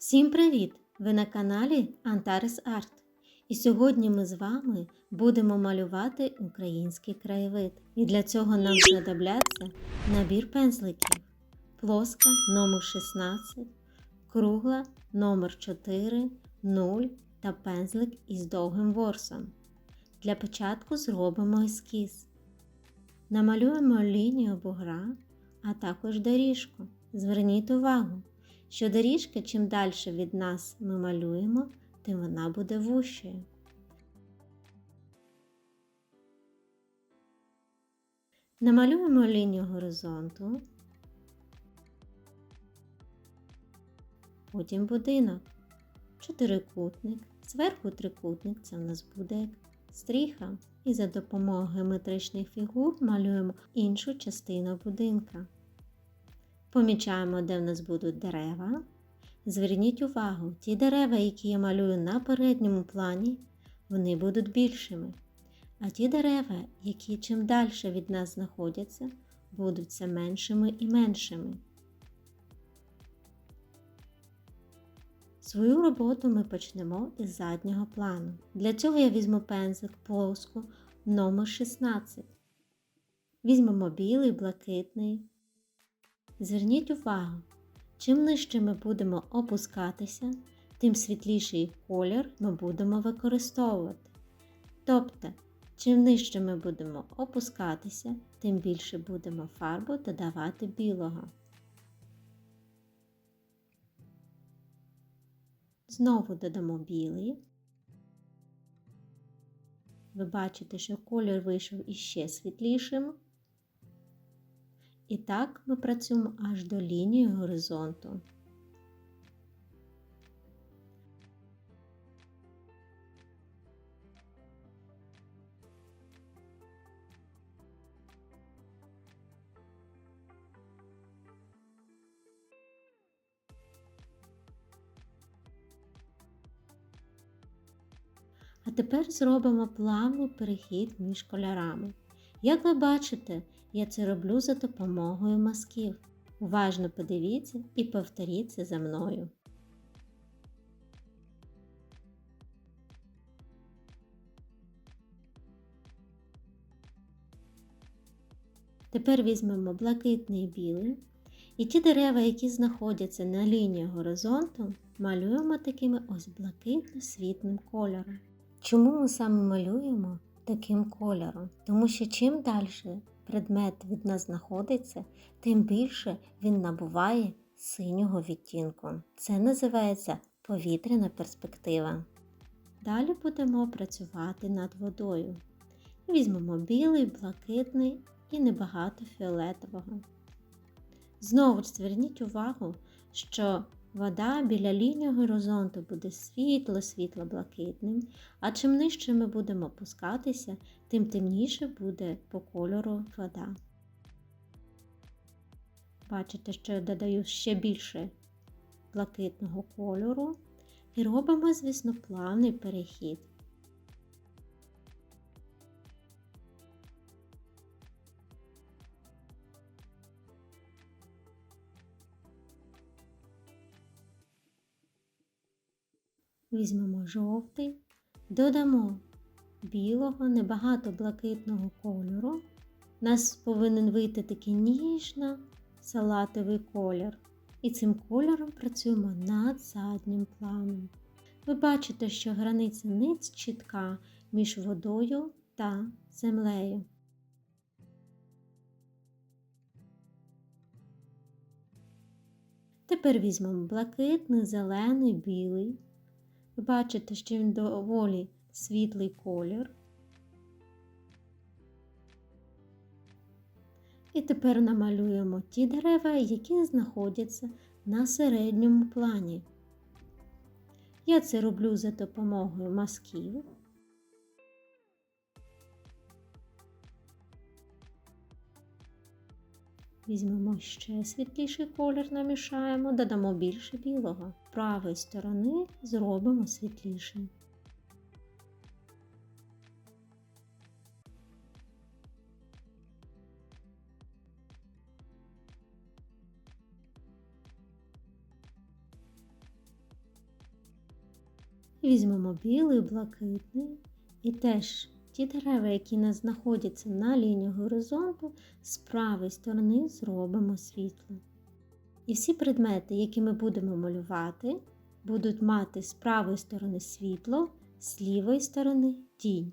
Всім привіт! Ви на каналі Antares Art. І сьогодні ми з вами будемо малювати український краєвид. І для цього нам знадобляться набір пензликів, плоска номер 16, кругла номер 4, 0 та пензлик із довгим ворсом. Для початку зробимо ескіз. Намалюємо лінію бугра, а також доріжку. Зверніть увагу, що доріжка, чим далі від нас ми малюємо, тим вона буде вущою. Намалюємо лінію горизонту, потім будинок, чотирикутник, зверху трикутник це в нас буде стріха. І за допомогою геометричних фігур малюємо іншу частину будинка. Помічаємо, де в нас будуть дерева. Зверніть увагу, ті дерева, які я малюю на передньому плані, вони будуть більшими. А ті дерева, які чим далі від нас знаходяться, будуть все меншими і меншими. Свою роботу ми почнемо із заднього плану. Для цього я візьму пензлик плоску номер 16. Візьмемо білий, блакитний. Зверніть увагу, чим нижче ми будемо опускатися, тим світліший колір ми будемо використовувати. Тобто, чим нижче ми будемо опускатися, тим більше будемо фарбу додавати білого. Знову додамо білий. Ви бачите, що колір вийшов іще світлішим. І так ми працюємо аж до лінії горизонту. А тепер зробимо плавний перехід між кольорами. Як ви бачите, я це роблю за допомогою мазків. Уважно подивіться і повторіть це за мною. Тепер візьмемо блакитний і білий. І ті дерева, які знаходяться на лінії горизонту, малюємо такими ось блакитно-світлим кольором. Чому ми саме малюємо таким кольором? Тому що чим далі предмет від нас знаходиться, тим більше він набуває синього відтінку. Це називається повітряна перспектива. Далі будемо працювати над водою. Візьмемо білий, блакитний і небагато фіолетового. Знову ж зверніть увагу, що вода біля лінії горизонту буде світло-світло блакитним, а чим нижче ми будемо опускатися, тим темніше буде по кольору вода. Бачите, що я додаю ще більше блакитного кольору і робимо, звісно, плавний перехід. Візьмемо жовтий, додамо білого, небагато блакитного кольору. У нас повинен вийти такий ніжно салатовий колір. І цим кольором працюємо над заднім планом. Ви бачите, що границя ниць чітка між водою та землею. Тепер візьмемо блакитний, зелений, білий. Ви бачите, що він доволі світлий колір. І тепер намалюємо ті дерева, які знаходяться на середньому плані. Я це роблю за допомогою мазків. Візьмемо ще світліший колір, намішаємо, додамо більше білого. Правої сторони зробимо світліший. Візьмемо білий, блакитний і теж ті дерева, які нас знаходяться на лінії горизонту, з правої сторони зробимо світло. І всі предмети, які ми будемо малювати, будуть мати з правої сторони світло, з лівої сторони тінь.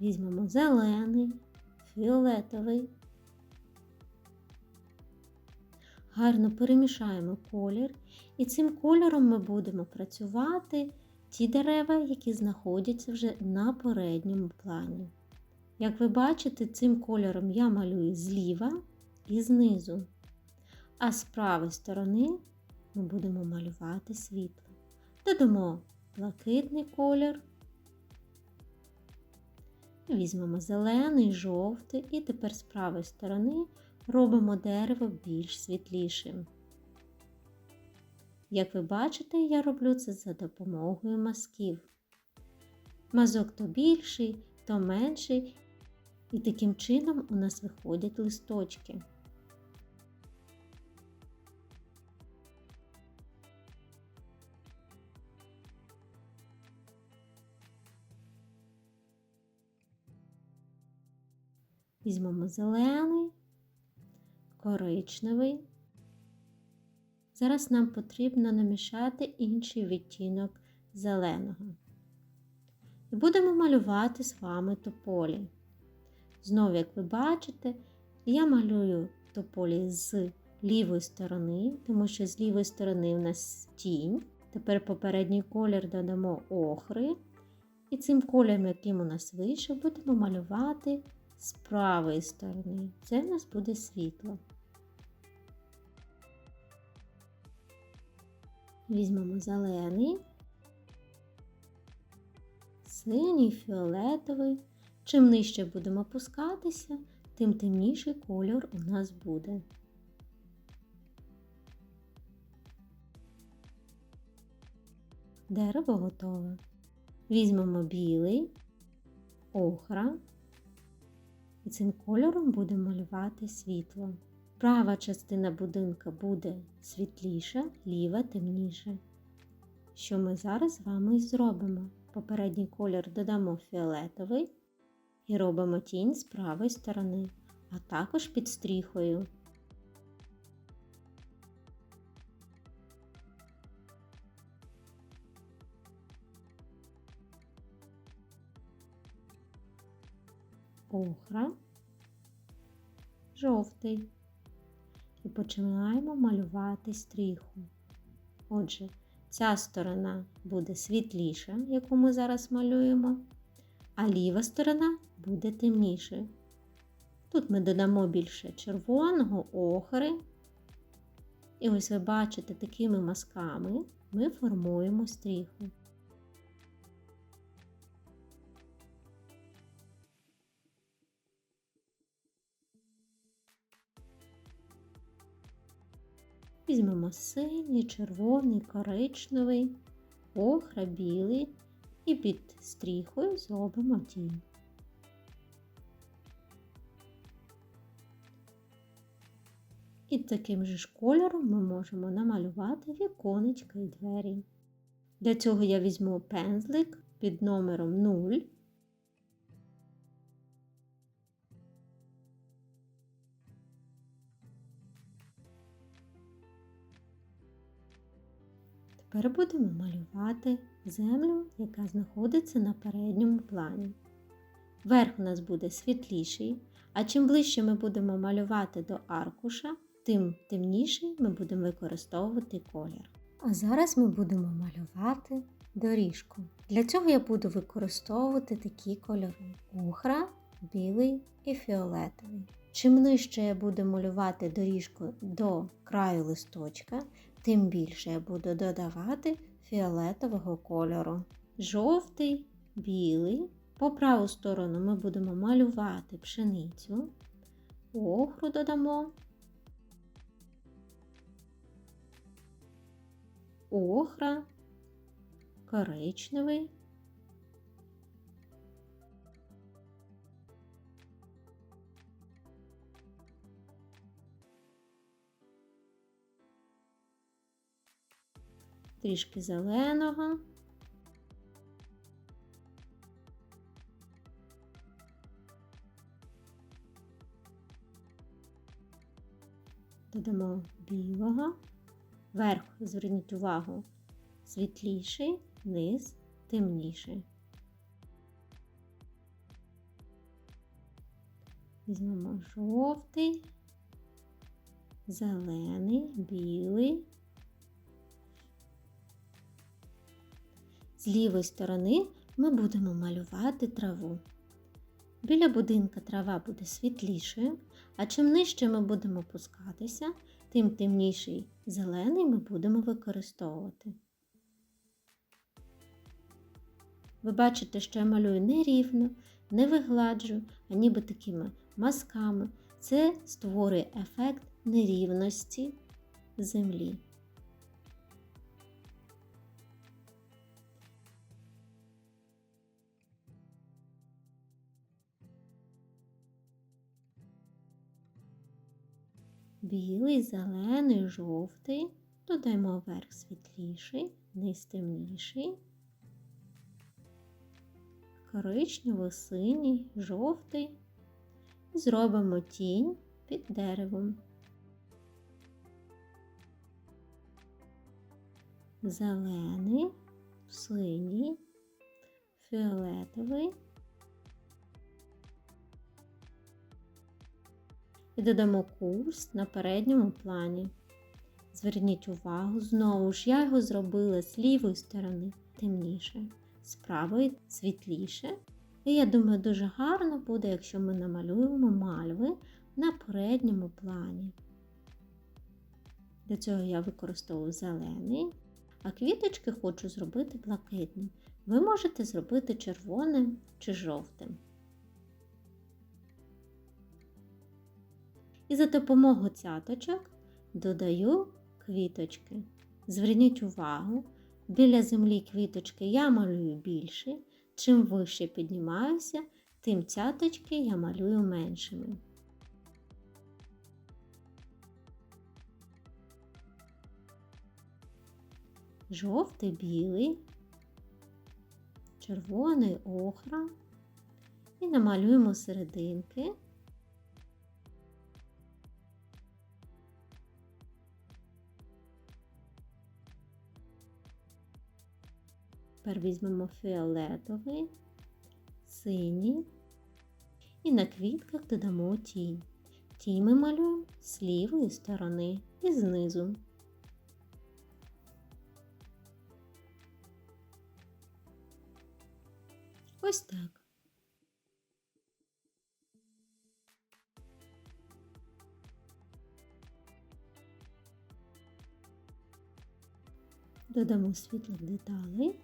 Візьмемо зелений, фіолетовий. Гарно перемішаємо колір, і цим кольором ми будемо працювати ті дерева, які знаходяться вже на передньому плані. Як ви бачите, цим кольором я малюю зліва і знизу, а з правої сторони ми будемо малювати світло. Додамо блакитний колір. Візьмемо зелений, жовтий і тепер з правої сторони робимо дерево більш світлішим. Як ви бачите, я роблю це за допомогою мазків. Мазок то більший, то менший, і таким чином у нас виходять листочки. Візьмемо зелений, коричневий. Зараз нам потрібно намішати інший відтінок зеленого. І будемо малювати з вами тополі. Знову, як ви бачите, я малюю тополі з лівої сторони, тому що з лівої сторони у нас тінь. Тепер попередній колір додамо охри. І цим кольором, яким у нас вийшов, будемо малювати з правої сторони. Це в нас буде світло. Візьмемо зелений, синій, фіолетовий. Чим нижче будемо опускатися, тим темніший кольор у нас буде. Дерево готове. Візьмемо білий, охра і цим кольором будемо малювати світло. Права частина будинка буде світліша, ліва темніша. Що ми зараз з вами і зробимо? Попередній колір додамо фіолетовий і робимо тінь з правої сторони, а також під стріхою. Охра, жовтий. І починаємо малювати стріху. Отже, ця сторона буде світліша, яку ми зараз малюємо, а ліва сторона буде темнішою. Тут ми додамо більше червоного, охри. І ось ви бачите, такими мазками ми формуємо стріху. Візьмемо синій, червоний, коричневий, охра, білий і під стріхою зробимо тінь. І таким же ж кольором ми можемо намалювати віконечка і двері. Для цього я візьму пензлик під номером 0. Тепер будемо малювати землю, яка знаходиться на передньому плані. Верх у нас буде світліший, а чим ближче ми будемо малювати до аркуша, тим темніший ми будемо використовувати колір. А зараз ми будемо малювати доріжку. Для цього я буду використовувати такі кольори: охра, білий і фіолетовий. Чим нижче я буду малювати доріжку до краю листочка, тим більше я буду додавати фіолетового кольору. Жовтий, білий. По праву сторону ми будемо малювати пшеницю, охру додамо, охра, коричневий. Трішки зеленого. Додамо білого. Верх, зверніть увагу, світліший, низ темніший. Візьмемо жовтий, зелений, білий. З лівої сторони ми будемо малювати траву. Біля будинка трава буде світлішою, а чим нижче ми будемо опускатися, тим темніший зелений ми будемо використовувати. Ви бачите, що я малюю не рівно, не вигладжую, а ніби такими мазками. Це створює ефект нерівності землі. Білий, зелений, жовтий. Додаємо верх світліший, низ темніший, коричневий, синій, жовтий. І зробимо тінь під деревом. Зелений, синій, фіолетовий. І додамо курс на передньому плані. Зверніть увагу, знову ж я його зробила з лівої сторони темніше, з правої світліше. І я думаю, дуже гарно буде, якщо ми намалюємо мальви на передньому плані. Для цього я використовую зелений, а квіточки хочу зробити блакитним. Ви можете зробити червоним чи жовтим. І за допомогою цяточок додаю квіточки. Зверніть увагу, біля землі квіточки я малюю більше. Чим вище піднімаюся, тим цяточки я малюю меншими. Жовтий білий, червоний охра і намалюємо серединки. Тепер візьмемо фіолетовий, синій і на квітках додамо тінь. Тінь ми малюємо з лівої сторони і знизу. Ось так. Додамо світлих деталей.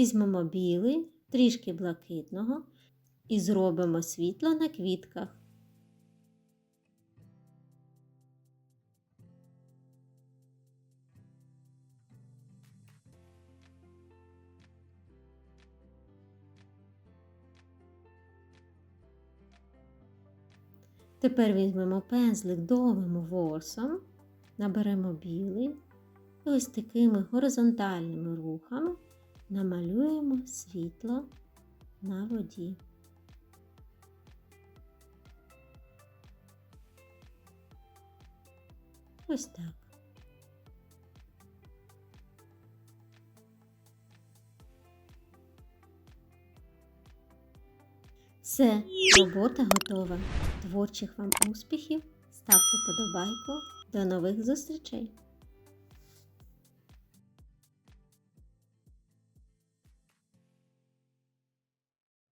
Візьмемо білий, трішки блакитного і зробимо світло на квітках. Тепер візьмемо пензлик довгим ворсом, наберемо білий і ось такими горизонтальними рухами намалюємо світло на воді. Ось так. Все, робота готова. Творчих вам успіхів. Ставте подобайку. До нових зустрічей!